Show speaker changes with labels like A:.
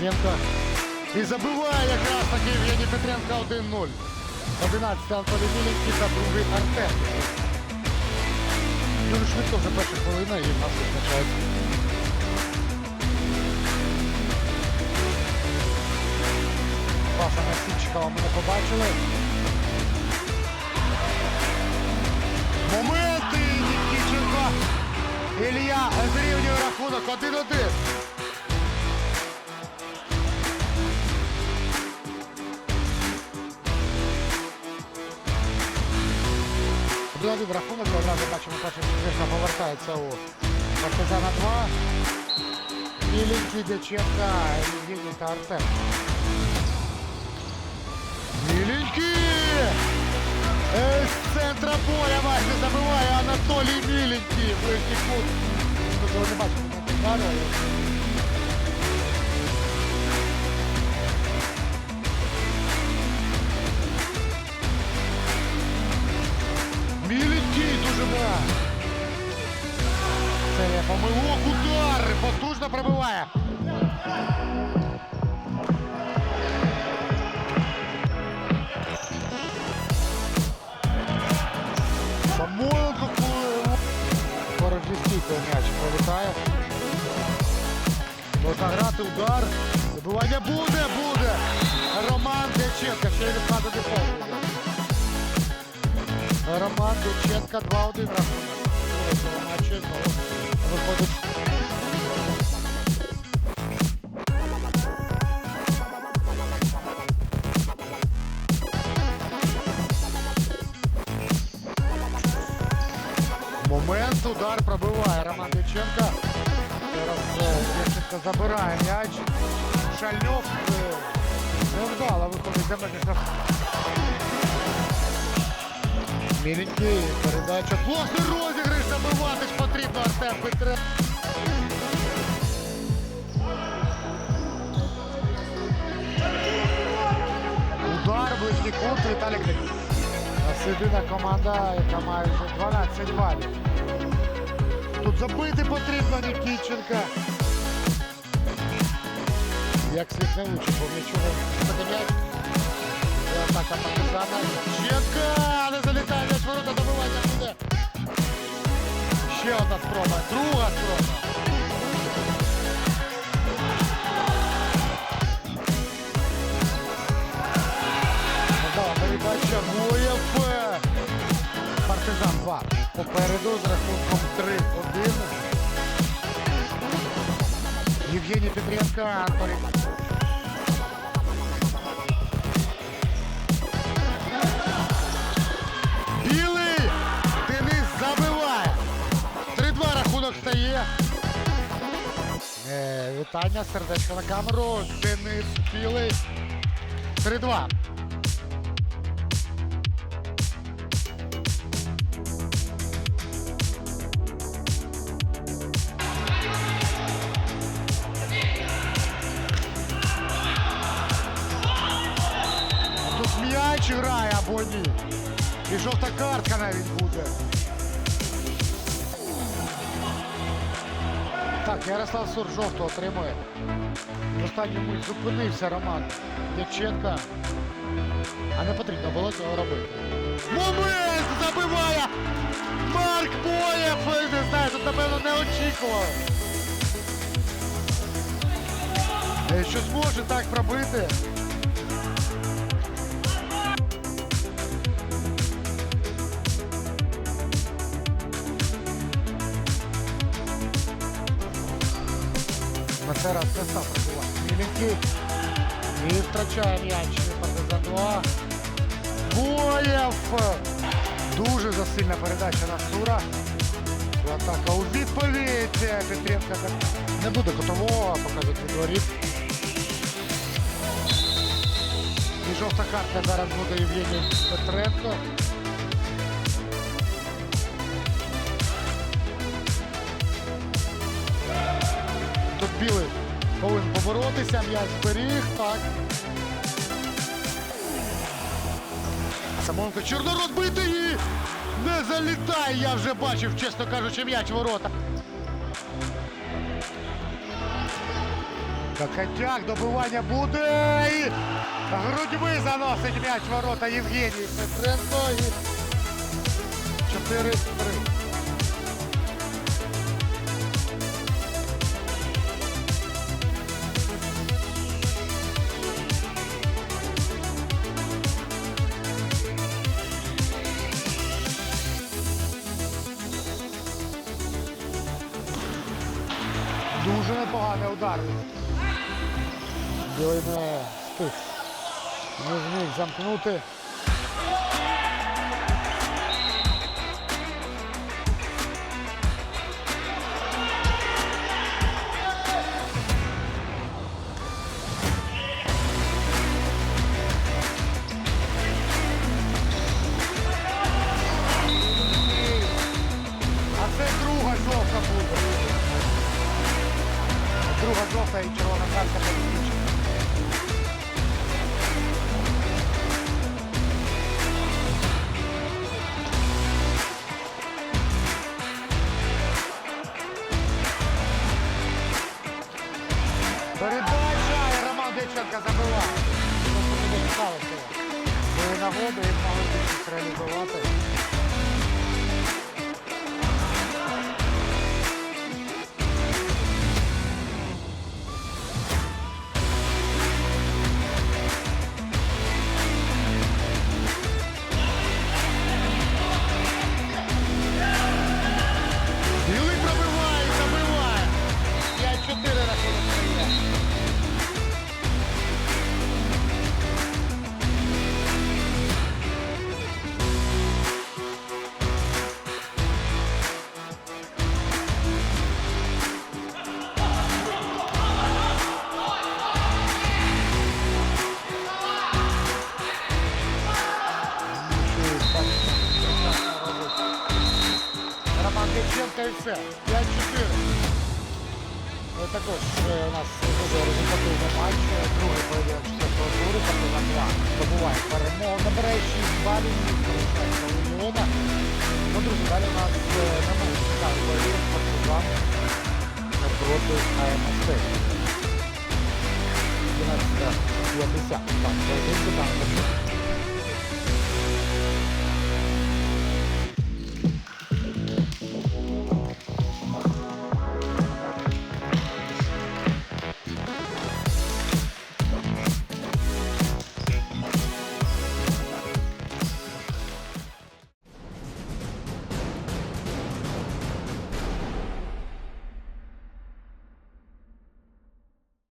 A: Петренко. І забиває якраз таки Євгеній Петренко 1-0. 11 Анатолій Міленький та другий Артем. Дуже швидко вже перша хвилина і в нас визначається. Паса на Сінчикова ми не побачили. Моменти Нікіченко. Ілля зрівнює рахунок 1-1. Один рахунок, ми одразу бачимо, перший звісно, повертається у партизана 2. Міленький, Дяченка, Євгеній та Артем. Міленький! Е, З центра поля майже забиває Анатолій Міленький. Ближній кут. Ми цього не бачимо Дяченко, ще й відкладений фол. Роман Дяченко 2-1 рахунок. У цього матчі знову виходить. Момент, удар пробиває Роман Дяченко. Зараз е, Дяченко забирає м'яч. Шальнов е, невдало виходить межі штраф- Міленький, передача. Класний розіграш, забивати ж потрібно Артем Петре. Удар, ближній кут, Віталій Клик. Єдина команда, яка має вже 12 балів. Тут забити потрібно Нікіченка. Як слід не лучше, бо нічого. І атака партизана. Нікіченка! Не залітає м'яч ворота, добивання буде. Ще одна спроба, друга спроба. Передача Воєв. Партизан 2. Попереду з рахунком 3-1. Євгеній Петренко, Анатолій. Білий! Денис забиває. 3-2 рахунок стає. Е, вітання, сердечко на камеру. Денис Білий. 3-2. Грає або ні. І жовта картка навіть буде. Так, Ярослав Сур жовту отримує. Останньому зупинився Роман Дяченка. А не потрібно було цього робити. Момент забиває! Марк Боєв! Не знаю, тут напевно не очікували. Е, Що зможе так пробити? На цей раз не став пробувати. Міленький. І втрачає м'яч. Партизан 2. Боєв! Дуже засильна передача на Сура. Атака у відповідь. Петренко не буде котового, показують від воріт. І жовта картка зараз буде Євгеній Петренко. Поборотися, м'яч зберіг, так. Самонко Чорнород бити не залітає, я вже бачив, чесно кажучи, м'яч ворота. Кокотяк, добивання буде. Грудьми заносить м'яч ворота Євгеній Петренко. І 4-3. Непоганий удар. Білий не. Не зміг замкнути. Були нагоди і могли більше реалізувати. Роман Дяченко і все. 5-4. Ну, Також е, у нас дуже результативний матч. Другий поєдинок четвертого туру, Партизан 2 здобуває перемогу. Набирає 6 балів, залишається у Леона. Ну, друзі, далі у нас е, не може цікавий поєдинок Партизан проти АМСТ. 11.50. Так, поєдинку там